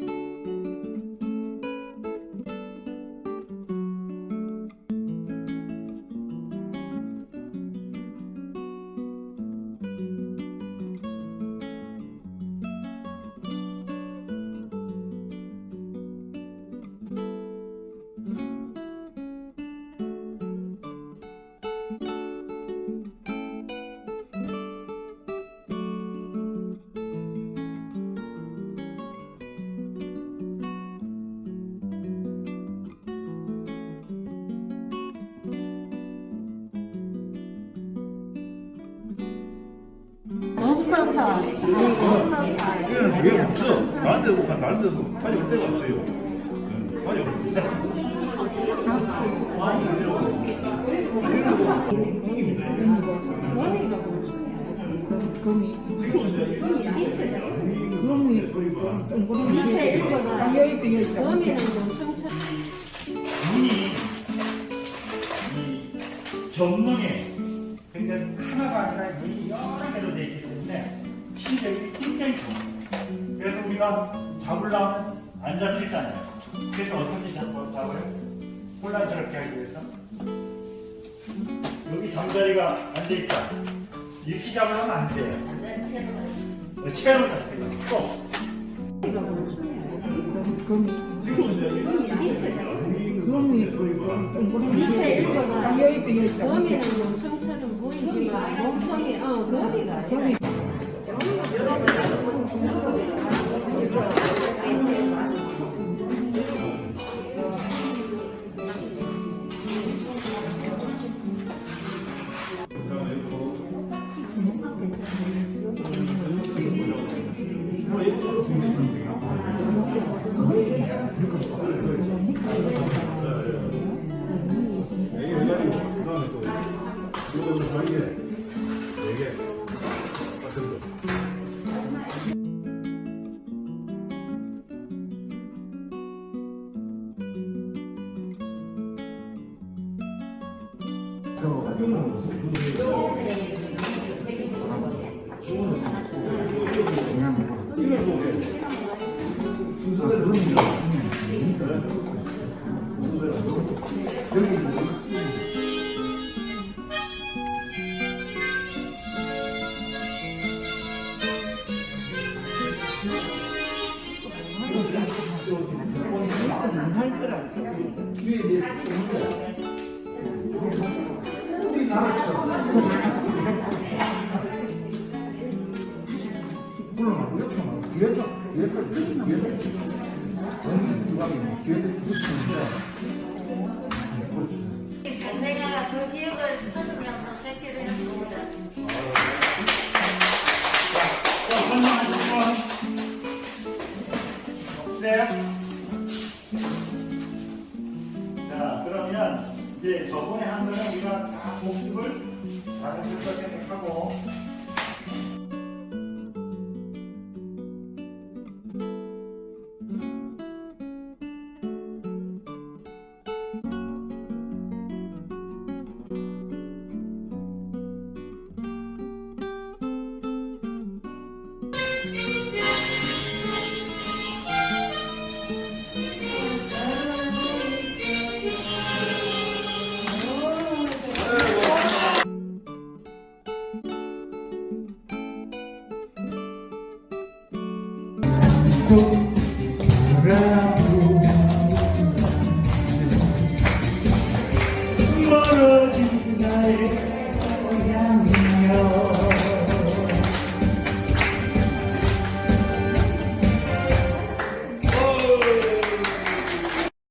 없어 서 아니 없어서 이거는 왜 없어? 나한테 뭐 나한테 뭐 가져올 데가 없어요. 응, 가져올 데가 금이 굉장히 좋아요. 그래서 우리가 잡으려면 안 잡히잖아요. 그래서 어떻게 잡, 잡아요? 혼란스럽게 하기 위해서 여기 잠자리가 안 돼 있다. 이렇게 잡으면 안 돼요. 어, 채로 잡혀요. 또 금이 금이 동그라미 밑에 읽어봐. 아 여기 있다 여기 있다 범인은 용청처럼 보이지만 몸통이 어 거기가 금이 네 개 물러나고 이렇게 하면 뒤에서 뒤에서 뒤에서 주방이 뭐 뒤에서 뒤에서 그렇지 내가 그 기억을 끊으면서 새끼를 했습니다. 자, 설명하실 분없 to